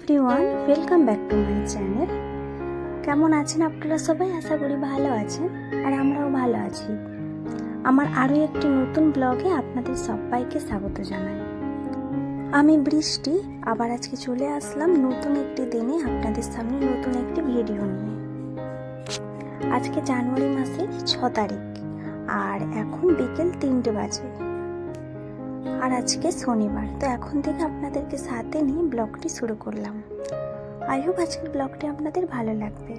Hello everyone welcome back to my channel কেমন আছেন আপনারা সবাই? আশা করি ভালো আছেন আর আমরাও ভালো আছি। আমার আরও একটি নতুন ব্লগে আপনাদের সবাইকে স্বাগত জানাই। আমি বৃষ্টি, আবার আজকে চলে আসলাম নতুন একটি দিনে আপনাদের সামনে নতুন একটি ভিডিও নিয়ে। আজকে জানুয়ারি মাসের ছ তারিখ, আর এখন বিকেল তিনটে বাজে। আর আজকে শনিবার, তো এখন থেকে আপনাদেরকে সাথে নিয়ে ব্লগটি শুরু করলাম। আই হোপ আজকের ব্লগটি আপনাদের ভালো লাগবে।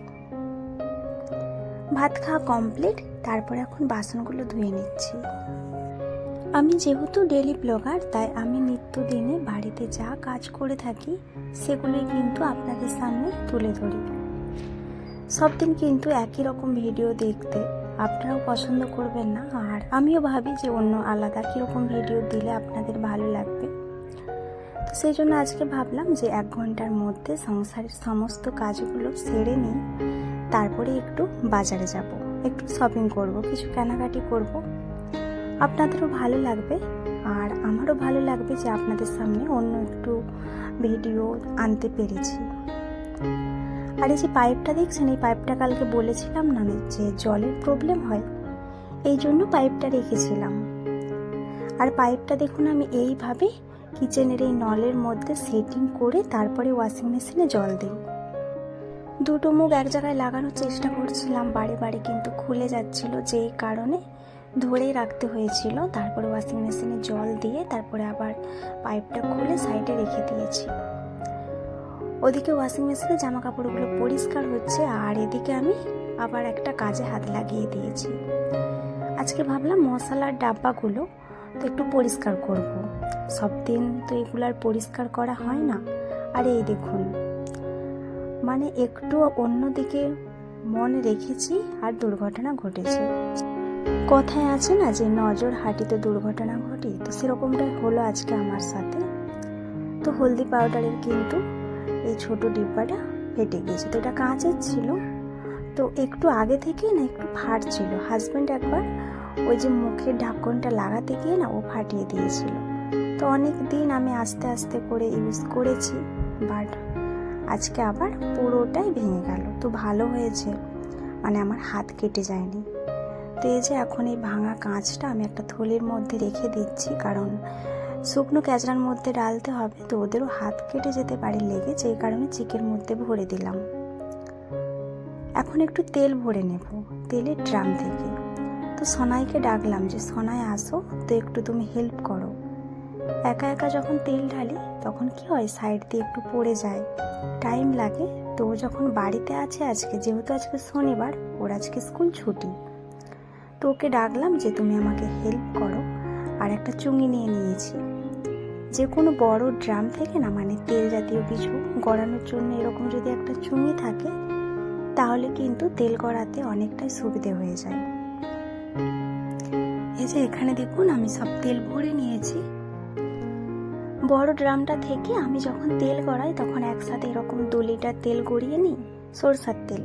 ভাত খাওয়া কমপ্লিট তারপর এখন বাসনগুলো ধুয়ে নিচ্ছি। আমি যেহেতু ডেলি ব্লগার তাই আমি নিত্যদিনে বাড়িতে যা কাজ করে থাকি, সেগুলোই কিন্তু আপনাদের সামনে তুলে ধরি। সব দিন কিন্তু একই রকম ভিডিও দেখতে আপনারাও পছন্দ করবেন না? আর আমিও ভাবি যে অন্য আলাদা কীরকম ভিডিও দিলে আপনাদের ভালো লাগবে। তো সেই জন্য আজকে ভাবলাম যে এক ঘণ্টার মধ্যে সংসারের সমস্ত কাজগুলো সেরে নিই, তারপরে একটু বাজারে যাব, একটু শপিং করব, কিছু কেনাকাটি করব। আপনাদেরও ভালো লাগবে, আর আমারও ভালো লাগবে যে আপনাদের সামনে অন্য একটু ভিডিও আনতে পেরেছি। আর এই যে পাইপটা দেখছেন, এই পাইপটা কালকে বলেছিলাম না যে জলের প্রবলেম হয়, এই জন্য পাইপটা রেখেছিলাম। আর পাইপটা দেখুন, আমি এইভাবে কিচেনের এই নলের মধ্যে সেটিং করে তারপরে ওয়াশিং মেশিনে জল দিই। দুটো মুখ এক জায়গায় লাগানোর চেষ্টা করছিলাম বারে বারে কিন্তু খুলে যাচ্ছিল যে কারণে ধরে রাখতে হয়েছিল। তারপরে ওয়াশিং মেশিনে জল দিয়ে তারপরে আবার পাইপটা খুলে সাইডে রেখে দিয়েছি। ওদিকে ওয়াশিং মেশিনে জামা কাপড়গুলো পরিষ্কার হচ্ছে, আর এদিকে আমি আবার একটা কাজে হাত লাগিয়ে দিয়েছি। আজকে ভাবলাম মশলার ডাব্বাগুলো তো একটু পরিষ্কার করব। সব দিন তো এগুলো আর পরিষ্কার করা হয় না। আর এই দেখুন মানে একটু অন্যদিকে মন রেখেছি আর দুর্ঘটনা ঘটেছে। কথায় আছে না যে নজর হাঁটিতে দুর্ঘটনা ঘটে, তো সেরকমটাই হলো আজকে আমার সাথে। তো হলদি পাউডারের কিন্তু এই ছোট ডিব্বাটা ফেটে গিয়েছে। তো এটা কাঁচের ছিল। তো একটু আগে থেকে না একটু ফাটছিল। হাজব্যান্ড একবার ওই যে মুখের ঢাকনটা লাগাতে গিয়ে না ও ফাটিয়ে দিয়েছিল। তো অনেক দিন আমি আস্তে আস্তে করে ইউজ করেছি বাট আজকে আবার পুরোটাই ভেঙে গেল। তো ভালো হয়েছে। মানে আমার হাত কেটে যায়নি। তো এই যে এখন এই ভাঙা কাঁচটা আমি একটা থলির মধ্যে রেখে দিচ্ছি, কারণ শুকনো ক্যাচড়ার মধ্যে ডালতে হবে তো ওদেরও হাত কেটে যেতে পারে লেগে যেই কারণে চিকের মধ্যে ভরে দিলাম। এখন একটু তেল ভরে নেব, তেলের ড্রাম থেকে। তো সোনাইকে ডাকলাম যে, সোনাই আসো, তো একটু তুমি হেল্প করো। একা একা যখন তেল ঢালি, তখন কি হয়, সাইড দিয়ে একটু পড়ে যায়। টাইম লাগে, তো যখন বাড়িতে আছে আজকে, যেহেতু আজকে শনিবার, ওর আজকে স্কুল ছুটি। তো ওকে ডাকলাম যে, তুমি আমাকে হেল্প করো। আর একটা চুঙি নিয়ে নিয়েছি। যে কোনো বড় ড্রাম থেকে না মানে তেল জাতীয় কিছু গড়ানোর জন্য এরকম যদি একটা চুঙি থাকে, তাহলে কিন্তু তেল গড়াতে অনেকটাই সুবিধে হয়ে যায়। এই যে এখানে দেখুন, আমি সব তেল ভরে নিয়েছি। বড় ড্রামটা থেকে আমি যখন তেল গড়াই, তখন একসাথে এরকম দু লিটার তেল গড়িয়ে নিই, সরষার তেল।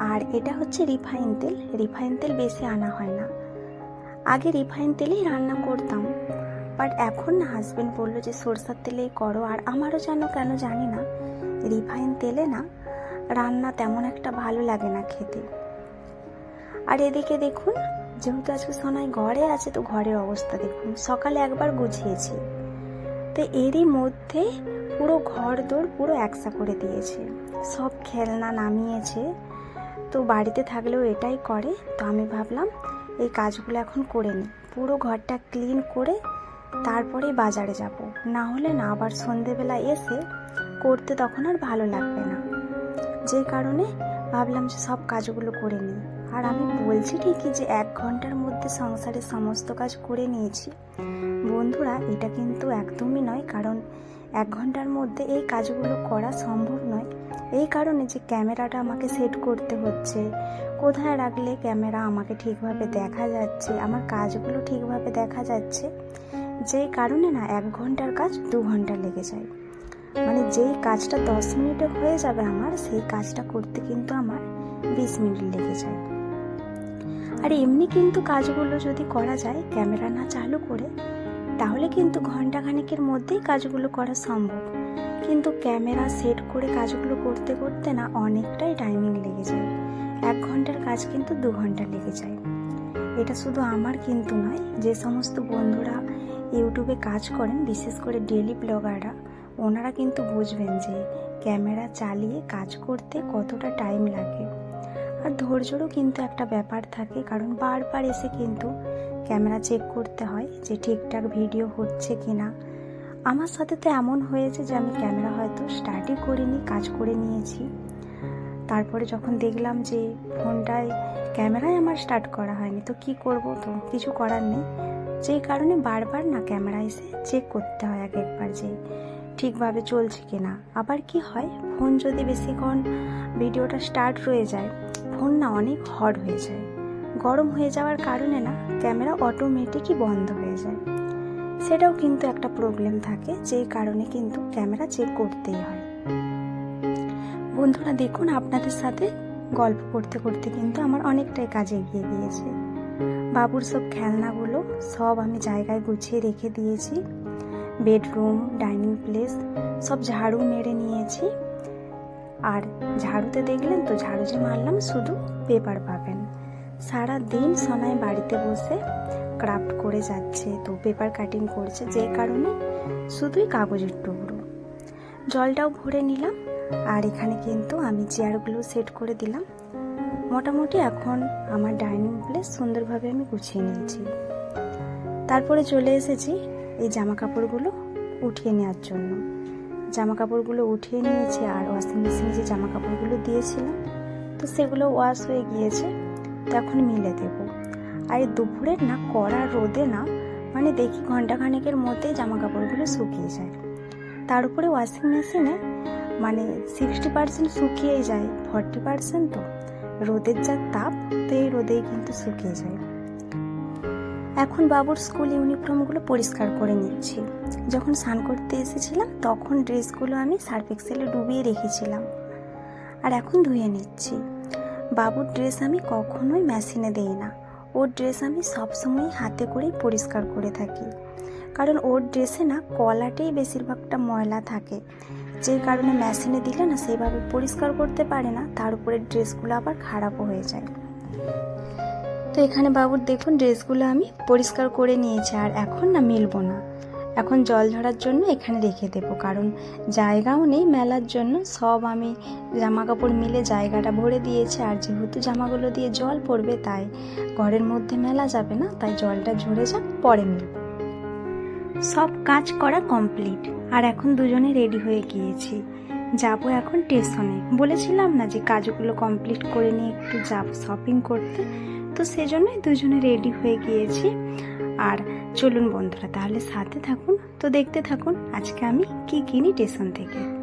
আর এটা হচ্ছে রিফাইন তেল। রিফাইন তেল বেশি আনা হয় না। আগে রিফাইন তেলেই রান্না করতাম। বাট এখন না হাজবেন্ড বলল যে, সরষার তেলেই করো। আর আমারও যেন কেন জানি না, রিফাইন তেলে না রান্না তেমন একটা ভালো লাগে না খেতে। আর এদিকে দেখুন, যেহেতু আজকে সোনাই ঘরে আছে, তো ঘরের অবস্থা দেখুন। সকালে একবার গুছিয়েছি। তো এরই মধ্যে পুরো ঘর দৌড় পুরো একসা করে দিয়েছে। সব খেলনা নামিয়েছে। তো বাড়িতে থাকলেও এটাই করে। তো আমি ভাবলাম এই কাজগুলো এখন করে নিই। পুরো ঘরটা ক্লিন করে তারপরে বাজারে যাব। না হলে না, আবার সন্ধেবেলা এসে করতে তখন আর ভালো লাগবে না। যে কারণে ভাবলাম যে সব কাজগুলো করে নিই। আর আমি বলছি ঠিকই যে এক ঘণ্টার মধ্যে সংসারের সমস্ত কাজ করে নিয়েছি। বন্ধুরা, এটা কিন্তু একদমই নয়, কারণ এক ঘণ্টার মধ্যে এই কাজগুলো করা সম্ভব নয়। এই কারণে যে ক্যামেরাটা আমাকে সেট করতে হচ্ছে। কোথায় রাখলে ক্যামেরা আমাকে ঠিকভাবে দেখা যাচ্ছে, আমার কাজগুলো ঠিকভাবে দেখা যাচ্ছে, যেই কারণে না এক ঘণ্টার কাজ দু ঘণ্টা লেগে যায়। মানে যেই কাজটা দশ মিনিটে হয়ে যাবে আমার, সেই কাজটা করতে কিন্তু আমার বিশ মিনিট লেগে যায়। আর এমনি কিন্তু কাজগুলো যদি করা যায়, ক্যামেরা না চালু করে তাহলে কিন্তু ঘন্টাখানেকের মধ্যেই কাজগুলো করা সম্ভব। কিন্তু ক্যামেরা সেট করে কাজগুলো করতে করতে না অনেকটাই টাইমিং লেগে যায়। এক ঘণ্টার কাজ কিন্তু দু ঘণ্টা লেগে যায়। এটা শুধু আমার কিন্তু নয়, যে সমস্ত বন্ধুরা ইউটিউবে কাজ করেন, বিশেষ করে ডেলি ব্লগাররা ওনারা কিন্তু বুঝবেন যে ক্যামেরা চালিয়ে কাজ করতে কতটা টাইম লাগে। আর ধৈর্যরও কিন্তু একটা ব্যাপার থাকে, কারণ বারবার এসে কিন্তু ক্যামেরা চেক করতে হয় যে ঠিকঠাক ভিডিও হচ্ছে কি না আমার সাথে তো এমন হয়েছে যে আমি ক্যামেরা হয়তো স্টার্টই করিনি, কাজ করে নিয়েছি। তারপরে যখন দেখলাম যে ফোনটায় ক্যামেরায় আমার স্টার্ট করা হয়নি, তো কি করব? তো কিছু করার নেই। যেই কারণে বারবার না ক্যামেরা এসে চেক করতে হয় এক একবার যে ঠিকভাবে চলছে কি না আবার কি হয়, ফোন যদি বেশিক্ষণ ভিডিওটা স্টার্ট রয়ে যায় ফোন না অনেক হট হয়ে যায়। গরম হয়ে যাওয়ার কারণে না, ক্যামেরা অটোমেটিকই বন্ধ হয়ে যায়। সেটাও কিন্তু একটা প্রবলেম থাকে, যেই কারণে কিন্তু ক্যামেরা চেক করতেই হয়। বন্ধুরা, দেখুন, আপনাদের সাথে গল্প করতে করতে কিন্তু আমার অনেকটাই কাজে এগিয়ে গিয়েছে। বাবুর সব খেলনাগুলো সব আমি জায়গায় গুছিয়ে রেখে দিয়েছি। বেডরুম, ডাইনিং প্লেস সব ঝাড়ু মেরে নিয়েছি। আর ঝাড়ুতে দেখলেন তো ঝাড়ু যে মারলাম, শুধু পেপার পাবেন। সারা দিন সোনায় বাড়িতে বসে ক্রাফট করে যাচ্ছে, তো পেপার কাটিং করছে যে কারণে শুধুই কাগজের টুকরো। জলটাও ভরে নিলাম, আর এখানে কিন্তু আমি চেয়ারগুলো সেট করে দিলাম। মোটামুটি এখন আমার ডাইনিং প্লেস সুন্দরভাবে আমি গুছিয়ে নিয়েছি। তারপরে চলে এসেছি এই জামা কাপড়গুলো উঠিয়ে নেওয়ার জন্য। জামা কাপড়গুলো উঠিয়ে নিয়েছি আর ওয়াশিং মেশিনে যে জামা কাপড়গুলো দিয়েছিলাম, তো সেগুলো ওয়াশ হয়ে গিয়েছে, তো এখন মিলে দেব। আর দুপুরের না কড়া রোদে না মানে দেখি ঘন্টাখানেকের মধ্যে জামা কাপড়গুলো শুকিয়ে যায়। তার উপরে ওয়াশিং মেশিনে মানে সিক্সটি পার্সেন্ট শুকিয়েই যায় ফর্টি পার্সেন্ট তো। রোদের যা তাপ, তো এই রোদেই কিন্তু শুকিয়ে যায়। এখন বাবুর স্কুল ইউনিফর্মগুলো পরিষ্কার করে নিচ্ছি। যখন স্নান করতে এসেছিলাম, তখন ড্রেসগুলো আমি সার্ফ এক্সেলে ডুবিয়ে রেখেছিলাম। আর এখন ধুয়ে নিচ্ছি। বাবুর ড্রেস আমি কখনোই মেশিনে দেই না। ওর ড্রেস আমি সবসময় হাতে করেই পরিষ্কার করে থাকি। কারণ ওর ড্রেসে না কলাটেই বেশিরভাগটা ময়লা থাকে। যে কারণে মেশিনে দিলে না সেইভাবে পরিষ্কার করতে পারে না, তার উপরে ড্রেসগুলো আবার খারাপও হয়ে যায়। তো এখানে বাবুর দেখুন ড্রেসগুলো আমি পরিষ্কার করে নিয়েছি, আর এখন না মেলবো না। এখন জল ঝরার জন্য এখানে রেখে দেবো, কারণ জায়গাও নেই মেলার জন্য। সব আমি জামা কাপড় মিলে জায়গাটা ভরে দিয়েছি, আর যেহেতু জামাগুলো দিয়ে জল পড়বে, তাই ঘরের মধ্যে মেলা যাবে না, তাই জলটা ঝরে যাক, পরে মিলব। সব কাজ করা কমপ্লিট, আর এখন দুজনে রেডি হয়ে গিয়েছি। যাব এখন স্টেশনে। বলেছিলাম না যে কাজগুলো কমপ্লিট করে নিয়ে একটু যাব শপিং করতে। তো সেজন্যই দুজনে রেডি হয়ে গিয়েছি। আর চলুন বন্ধুরা, তাহলে সাথে থাকুন। তো দেখতে থাকুন আজকে আমি কি কিনি স্টেশন থেকে।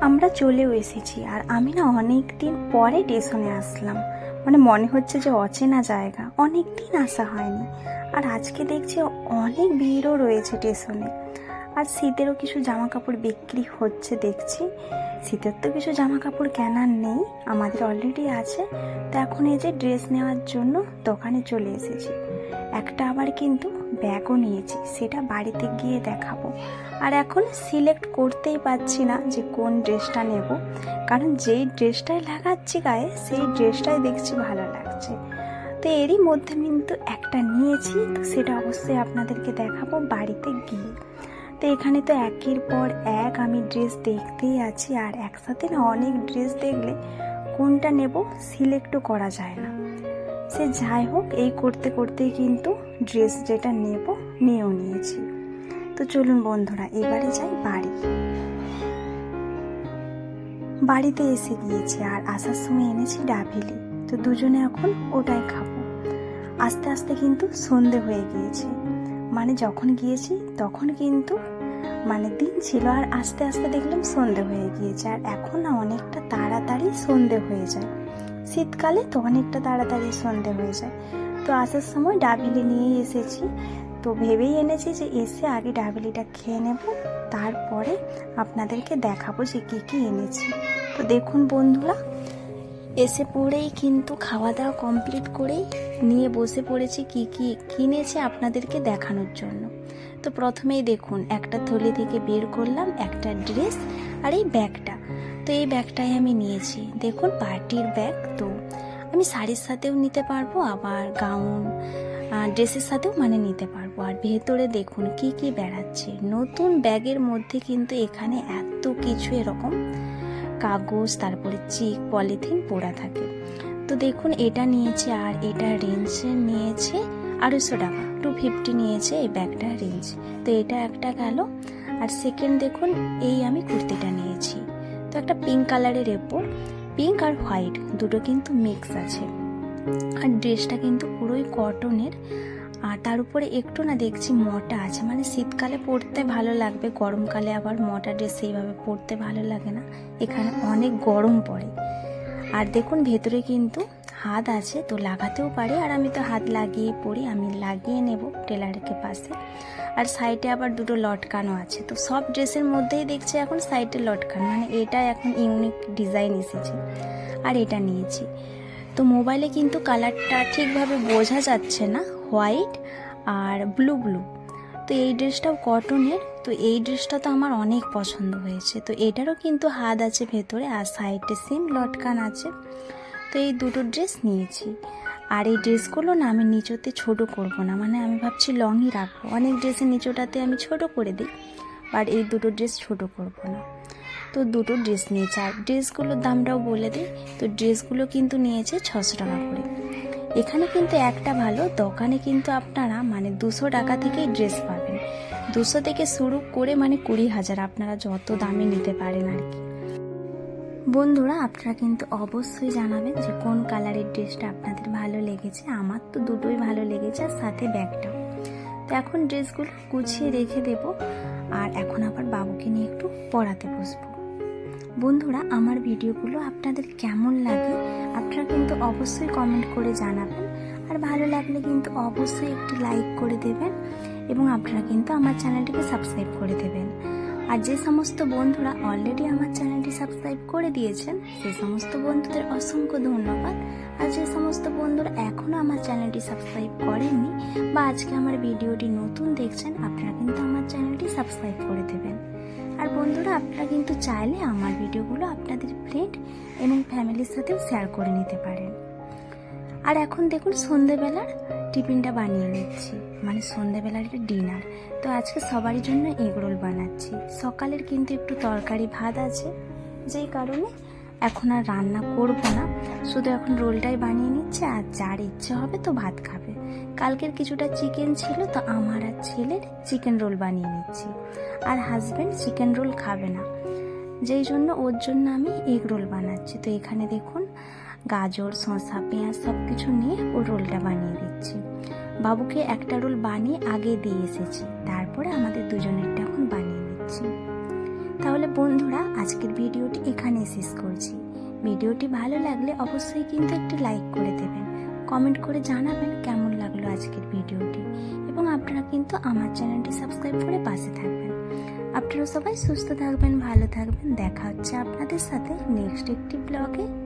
আমরা চলেও এসেছি আর আমি না অনেক দিন পরে স্টেশনে আসলাম। মানে মনে হচ্ছে যে অচেনা জায়গা। অনেক দিন আসা হয়নি। আর আজকে দেখছি অনেক ভিড়ও রয়েছে স্টেশনে। আর শীতেরও কিছু জামা কাপড় বিক্রি হচ্ছে, দেখছি। শীতের তো কিছু জামা কাপড় কেনার নেই, আমাদের অলরেডি আছে। তো এখন এই যে ড্রেস নেওয়ার জন্য দোকানে চলে এসেছি। একটা আবার কিন্তু ব্যাগও নিয়েছি, সেটা বাড়িতে গিয়ে দেখাবো। আর এখন সিলেক্ট করতেই পারছি না যে কোন ড্রেসটা নেব। কারণ যেই ড্রেসটাই লাগাচ্ছি গায়ে, সেই ড্রেসটাই দেখছি ভালো লাগছে। তো এরই মধ্যে কিন্তু একটা নিয়েছি, তো সেটা অবশ্যই আপনাদেরকে দেখাবো বাড়িতে গিয়ে। তো এখানে তো একের পর এক আমি ড্রেস দেখতেই আছি, আর একসাথে না অনেক ড্রেস দেখলে কোনটা নেব সিলেক্টও করা যায় না। সে যাই হোক, এই করতে করতেই কিন্তু ড্রেস যেটা নেব নিয়েও নিয়েছি। তো চলুন বন্ধুরা, এবারে যাই বাড়ি। বাড়িতে এসে গিয়েছি, আর আসার সময় এনেছি ডাভিলি। তো দুজনে এখন ওটাই খাব। আস্তে আস্তে কিন্তু সন্ধে হয়ে গিয়েছে। মানে যখন গিয়েছি, তখন কিন্তু মানে দিন ছিল আর আস্তে আস্তে দেখলাম সন্ধে হয়ে গিয়েছে। আর এখন না অনেকটা তাড়াতাড়ি সন্ধে হয়ে যায়। শীতকালে তো অনেকটা তাড়াতাড়ি সন্ধে হয়ে যায়। তো আসার সময় ডাবিলি নিয়ে এসেছি। তো ভেবেই এনেছি যে এসে আগে ডাবিলিটা খেয়ে নেব, তারপরে আপনাদেরকে দেখাবো যে কী কী এনেছি। তো দেখুন বন্ধুরা এসে পড়েই কিন্তু খাওয়া দাওয়া কমপ্লিট করেই নিয়ে বসে পড়েছি কি কি কিনেছে আপনাদেরকে দেখানোর জন্য। তো প্রথমেই দেখুন, একটা থলি থেকে বের করলাম, একটা ড্রেস আর এই ব্যাগটা। তো এই ব্যাগটাই আমি নিয়েছি। দেখুন পার্টির ব্যাগ তো। আমি শাড়ির সাথেও নিতে পারব, আবার গাউন ড্রেসের সাথেও মানে নিতে পারব। আর ভেতরে দেখুন, কি কি বেড়াচ্ছে। নতুন ব্যাগের মধ্যে কিন্তু এখানে এত কিছু এরকম কাগজ, তারপরে চিক, পলিথিন পোড়া থাকে। তো দেখুন, এটা নিয়েছে আর এটা রেঞ্জ নিয়েছে আড়াইশো টাকা। টু ফিফটি নিয়েছে এই ব্যাগটা রেঞ্জ। তো এটা একটা গেল। আর সেকেন্ড দেখুন, এই আমি কুর্তিটা নিয়েছি। তো একটা পিঙ্ক কালারের এরপর পিঙ্ক আর হোয়াইট দুটো কিন্তু মিক্স আছে। আর ড্রেসটা কিন্তু পুরোই কটনের আর তার উপরে একটু না দেখছি মোটা আছে। মানে শীতকালে পরতে ভালো লাগবে, গরমকালে আবার মোটা ড্রেস সেইভাবে পরতে ভালো লাগে না। এখানে অনেক গরম পড়ে। আর দেখুন ভেতরে কিন্তু হাত আছে, তো লাগাতেও পারি। আর আমি তো হাত লাগিয়ে পড়ি, আমি লাগিয়ে নেব টেলারকে পাশে। আর সাইডে আবার দুটো লটকানো আছে। তো সব ড্রেসের মধ্যেই দেখছি এখন সাইডে লটকানো। মানে এটা এখন ইউনিক ডিজাইন এসেছে। আর এটা নিয়েছি। তো মোবাইলে কিন্তু কালারটা ঠিকভাবে বোঝা যাচ্ছে না। হোয়াইট আর ব্লু ব্লু। তো এই ড্রেসটাও কটনের, তো এই ড্রেসটা তো আমার অনেক পছন্দ হয়েছে। তো এটারও কিন্তু হাত আছে ভেতরে আর সাইডে সেম লটকান আছে। তো এই দুটো ড্রেস নিয়েছি। আর এই ড্রেসগুলো না আমি নিচোতে ছোট করব না মানে আমি ভাবছি লংই রাখব। অনেক ড্রেসের নিচোটাতে আমি ছোট করে দিই, বাট এই দুটো ড্রেস ছোট করব না। তো দুটো ড্রেস নিয়েছে, আর ড্রেসগুলোর দামটাও বলে দিই। তো ড্রেসগুলো কিন্তু নিয়েছে ছশো টাকা করে। এখানে কিন্তু একটা ভালো, দোকানে কিন্তু আপনারা মানে দুশো টাকা থেকেই ড্রেস পাবেন। দুশো থেকে শুরু করে মানে কুড়ি হাজার আপনারা যত দামে নিতে পারেন আর কি। বন্ধুরা, আপনারা কিন্তু অবশ্যই জানাবেন যে কোন কালারের ড্রেসটা আপনাদের ভালো লেগেছে। আমার তো দুটোই ভালো লেগেছে আর সাথে ব্যাগটাও। তো এখন ড্রেসগুলো গুছিয়ে রেখে দেব। আর এখন আবার বাবুকে নিয়ে একটু পড়াতে বসবো। বন্ধুরা, আমার ভিডিওগুলো আপনাদের কেমন লাগে আপনারা কিন্তু অবশ্যই কমেন্ট করে জানাবেন। আর ভালো লাগলে কিন্তু অবশ্যই একটি লাইক করে দেবেন এবং আপনারা কিন্তু আমার চ্যানেলটিকে সাবস্ক্রাইব করে দেবেন। আর যে সমস্ত বন্ধুরা অলরেডি আমার চ্যানেলটি সাবস্ক্রাইব করে দিয়েছেন সেই সমস্ত বন্ধুদের অসংখ্য ধন্যবাদ। আর যে সমস্ত বন্ধুরা এখনও আমার চ্যানেলটি সাবস্ক্রাইব করেননি বা আজকে আমার ভিডিওটি নতুন দেখছেন, আপনারা কিন্তু আমার চ্যানেলটি সাবস্ক্রাইব করে দেবেন। আর বন্ধুরা, আপনারা কিন্তু চাইলে আমার ভিডিওগুলো আপনাদের ফ্রেন্ড এবং ফ্যামিলির সাথেও শেয়ার করে নিতে পারেন। আর এখন দেখুন, সন্ধেবেলার টিফিনটা বানিয়ে নিচ্ছি। মানে সন্ধেবেলার একটা ডিনার তো আজকে সবারই জন্য এগরোল বানাচ্ছি। সকালের কিন্তু একটু তরকারি ভাত আছে, যেই কারণে এখন আর রান্না করব না। শুধু এখন রোলটাই বানিয়ে নিচ্ছে, আর যার ইচ্ছে হবে তো ভাত খাবে। কালকের কিছুটা চিকেন ছিল তো আমার আর ছেলের চিকেন রোল বানিয়ে নিচ্ছি। আর হাজব্যান্ড চিকেন রোল খাবে না। যেই জন্য ওর জন্য আমি এগ রোল বানাচ্ছি। তো এখানে দেখুন, গাজর, শসা, পেঁয়াজ সব কিছু নিয়ে ও রোলটা বানিয়ে দিচ্ছি। বাবুকে একটা রোল বানিয়ে আগে দিয়ে এসেছি। তারপরে আমাদের দুজনেরটা এখন বানিয়ে নিচ্ছি। তাহলে বন্ধুরা, আজকের ভিডিওটি এখানে শেষ করছি। ভিডিওটি ভালো লাগলে অবশ্যই কিন্তু একটি লাইক করে দেবেন। কমেন্ট করে জানাবেন কেমন আজকের ভিডিওটি। এবং আপনারা কিন্তু আমার চ্যানেলটি সাবস্ক্রাইব করে পাশে থাকবেন। আপনারা সবাই সুস্থ থাকবেন, ভালো থাকবেন। দেখা হচ্ছে আপনাদের সাথে নেক্সট একটি ব্লগে।